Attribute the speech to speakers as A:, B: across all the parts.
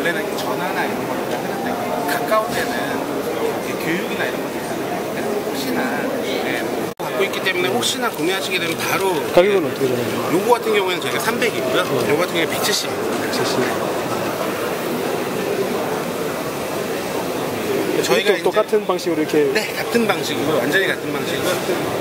A: 원래는 전화나 이런 것들 하는데 가까운 데는 교육이나 이런 것들 하는데 혹시나 네, 뭐 갖고 있기 때문에 혹시나 구매하시게 되면 바로
B: 가격은 어떻게 되나요?
A: 요거 같은 경우에는 저희가 300이고요. 요거 같은 경우에 170입니다.
B: 170.
A: 저희가 이제-
B: 똑같은 방식으로 이렇게
A: 네, 같은 방식이고 완전히 같은 방식이고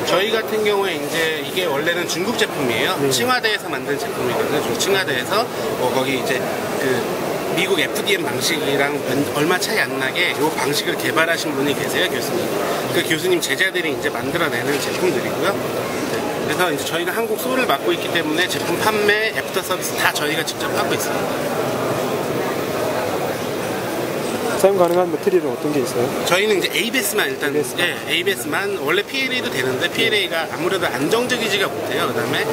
A: 저희 같은 경우에 이제 이게 원래는 중국 제품이에요.
B: 네.
A: 칭화대에서 만든 제품이거든요. 중- 칭화대에서 뭐 거기 이제 그 미국 FDM 방식이랑 연- 얼마 차이 안 나게 이 방식을 개발하신 분이 계세요, 교수님. 그 교수님 제자들이 이제 만들어내는 제품들이고요. 네, 그래서 이제 저희가 한국 소를 맡고 있기 때문에 제품 판매, 애프터 서비스 다 저희가 직접 하고 있습니다.
B: 사용 가능한 매트리얼은 어떤 게 있어요?
A: 저희는 이제 ABS만 일단
B: ABS 만.
A: 예, ABS만 원래 PLA도 되는데 PLA가 아무래도 안정적이지가 못해요. 그다음에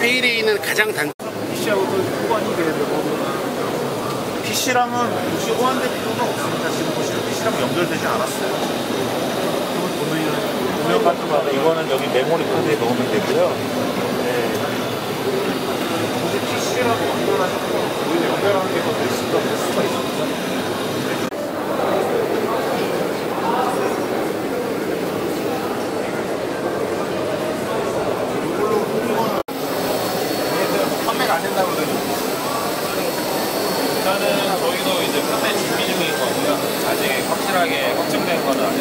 A: PLA는 가장 단
C: PC하고도 PC랑은 굳이 호환될 필요는 없습니다. 지금 보시면 PC랑 연결되지 않았어요. 도면 같은 거 이거는 여기 메모리 카드에 넣으면 되고요. 네. 굳이 PC랑 연결하셔서 우리는 연결하는 게더 될 수가 될 수가 있습니다.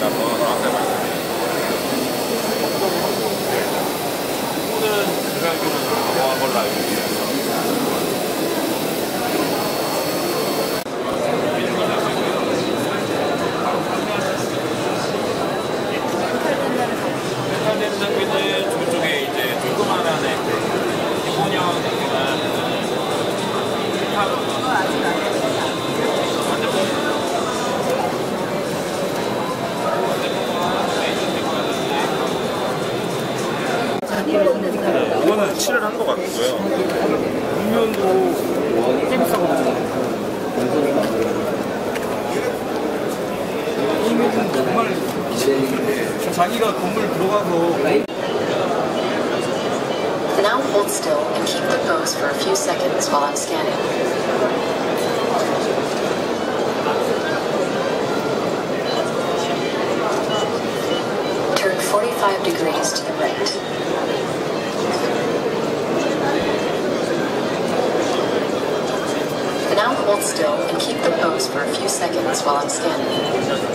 C: Gracias. 칠을 한것 같고요.
B: 음면도 꽤 비싸거든요. 이거는 정말 자기가 건물 들어가서
D: Now hold still and keep the pose for a few seconds while I'm scanning. Turn 45 degrees to the right. Hold still and keep the pose for a few seconds while I'm scanning.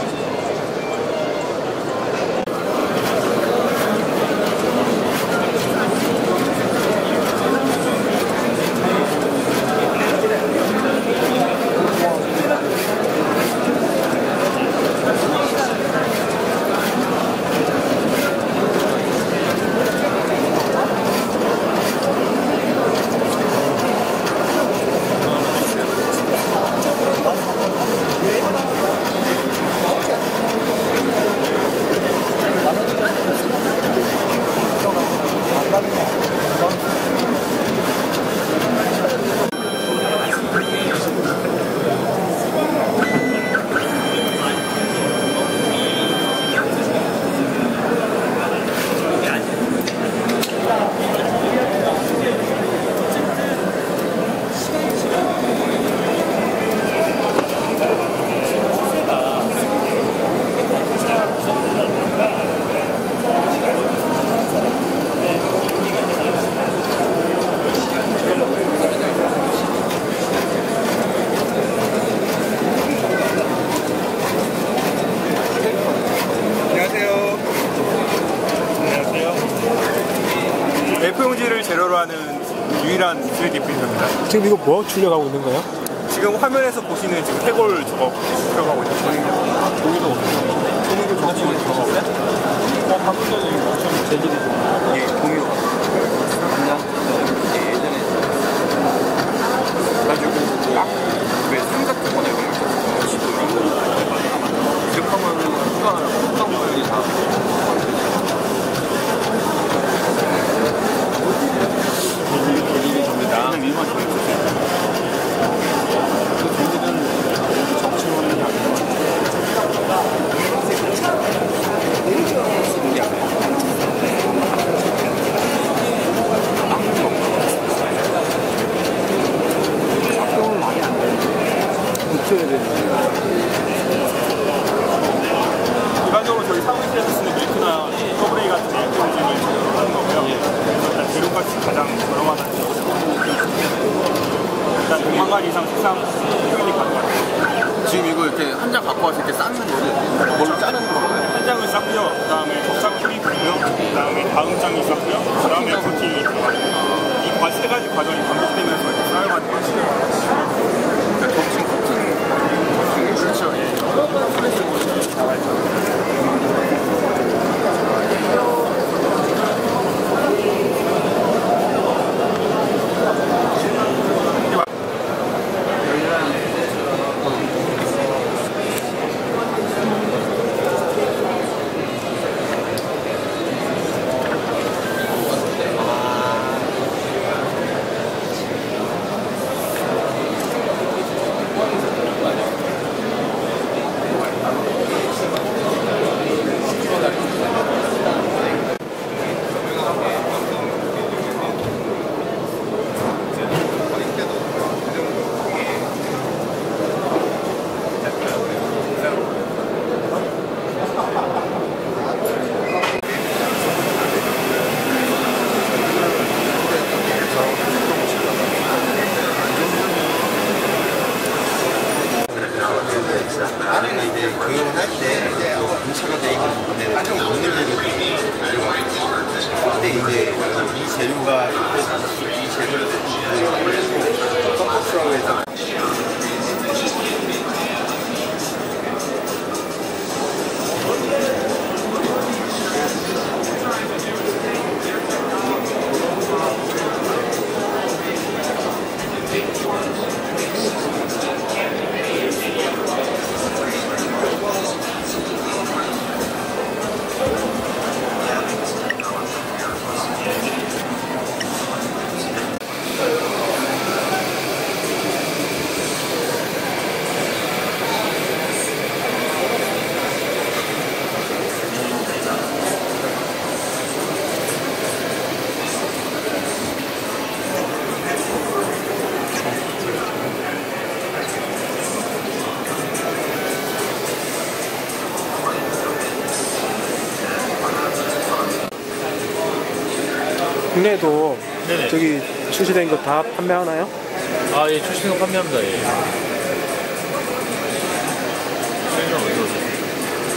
E: 유일한 3D 프린터입니다.
B: 지금 이거 뭐 출력하고 있는 거예요?
E: 지금 화면에서 보시는 지금 해골 저거 들어가고 있거든요. 여기도 여기도 저거 들어가고 있어요? 어, 방금 전에 이거 재질이 좋아요. 예, 공유. 그냥 예전에 가지고 딱왜 삼각형거나 이런 거 시도 이런 거 이렇게 하면 누가 어떤 모양이 다 나는 일만 좀 해주세요. 그 돈들은 정치원이 아니고 쓰는 게 아니에요.
B: 키워야 되는
E: 일반적으로 저희 사무실에서 쓰는 밀크나 더블레이 같은 에어컨을 하는 거고요. 그래서 일단 재료값이 가장 저렴하다는 점. 일단 100만 가지 이상 세상 효율이 가능합니다.
F: 지금 이거 이렇게 한 장 갖고 왔을 때 쌓는 거를 뭘로 자르는 건가요?
E: 한 장을 쌓고요. 그 다음에 접착 풀이 있고요. 그 다음에 다음 장이 쌓고요. 그 다음에 코팅이 들어가요. 이 과- 세 가지 과정이 반복되면서 이렇게 쌓여가는.
F: 그러
B: 국내에도
C: 네네.
B: 저기 출시된 거 다 판매하나요?
C: 아, 예, 출시된 거 판매합니다. 예.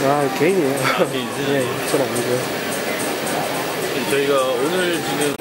B: 아, 개인이에요.
C: 개인이세요?
B: 예, 저는 아니고요.
C: 저희가 오늘 지금